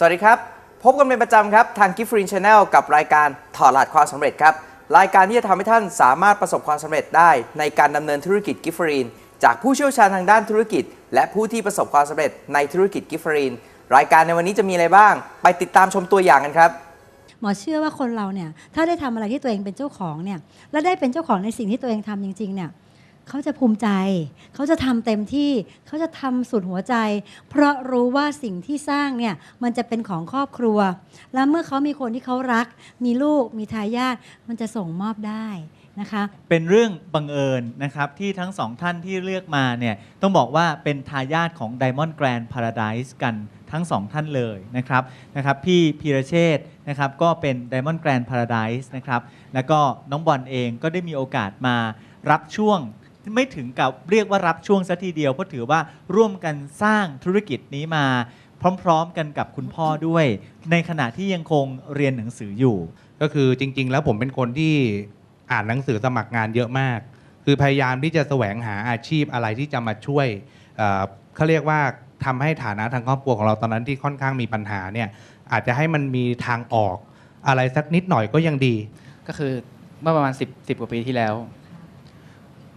สวัสดีครับ พบกันเป็นประจำครับ ทาง Gift Free Channel กับรายการถอดรหัสความสำเร็จครับ รายการที่จะทำให้ท่านสามารถประสบความสำเร็จได้ในการดำเนินธุรกิจ Gift Free จากผู้เชี่ยวชาญทางด้านธุรกิจ และผู้ที่ประสบความสำเร็จในธุรกิจ Gift Free รายการในวันนี้จะมีอะไรบ้าง ไปติดตามชมตัวอย่างกันครับหมอเชื่อว่าคนเราเนี่ยถ้าได้ทำอะไรที่ตัวเองเป็นเจ้าของเนี่ยและได้เป็นเจ้าของในสิ่งที่ตัวเองทำจริงๆเนี่ย เขาจะภูมิใจ เขาจะทำเต็มที่ เขาจะทำสุดหัวใจ เพราะรู้ว่าสิ่งที่สร้างเนี่ยมันจะเป็นของครอบครัว และเมื่อเขามีคนที่เขารัก มีลูก มีทายาท มันจะส่งมอบได้นะคะเป็นเรื่องบังเอิญนะครับที่ทั้งสองท่านที่เลือกมาเนี่ยต้องบอกว่าเป็นทายาทของ Diamond Grand Paradise กันทั้งสองท่านเลยนะครับนะครับพี่พีรเชษนะครับก็เป็น Diamond Grand Paradise นะครับแล้วก็น้องบอลเองก็ได้มีโอกาสมารับช่วง ไม่ถึงกับเรียกว่ารับช่วงซะทีเดียวเพราะถือว่าร่วมกันสร้างธุรกิจนี้มา พร้อมๆกันกับคุณพ่อด้วย ในขณะที่ยังคงเรียนหนังสืออยู่ ก็คือจริง ๆ แล้วผมเป็นคนที่อ่านหนังสือสมัครงานเยอะมาก คือพยายามที่จะแสวงหาอาชีพอะไรที่จะมาช่วยเอ่อเขาเรียกว่าทำให้ฐานะทางครอบครัวของเราตอนนั้นที่ค่อนข้างมีปัญหาเนี่ยอาจจะให้มันมีทางออกอะไรสักนิดหน่อยก็ยังดี ก็คือเมื่อประมาณ 10 10กว่าปีที่แล้ว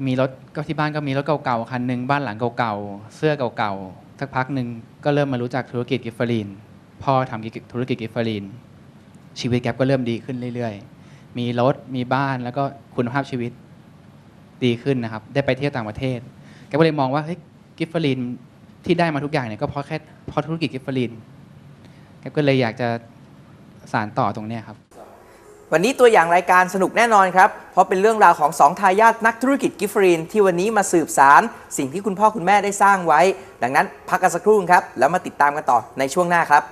มีรถก็ที่บ้านก็มีรถเก่าๆคันหนึ่งบ้านหลังเก่าๆเสื้อเก่าๆสักพักหนึ่งก็เริ่มมารู้จักธุรกิจกิฟเฟอรีนพ่อทำธุรกิจกิฟเฟอรีนชีวิตแกปก็เริ่มดีขึ้นเรื่อยๆ มีรถมีบ้านแล้วก็คุณภาพชีวิตดีขึ้นนะครับ ได้ไปเที่ยวต่างประเทศแกก็เลยมองว่าเฮ้ยกิฟเฟอรีนที่ได้มาทุกอย่างเนี่ยก็เพราะแค่เพราะธุรกิจกิฟเฟอรีนแกก็เลยอยากจะสานต่อตรงเนี้ยครับ วันนี้ตัวอย่างรายการสนุกแน่นอนครับ เพราะเป็นเรื่องราวของสองทายาทนักธุรกิจกิฟฟรีน ที่วันนี้มาสืบสาร สิ่งที่คุณพ่อคุณแม่ได้สร้างไว้ ดังนั้นพักกันสักครู่ครับ แล้วมาติดตามกันต่อในช่วงหน้าครับ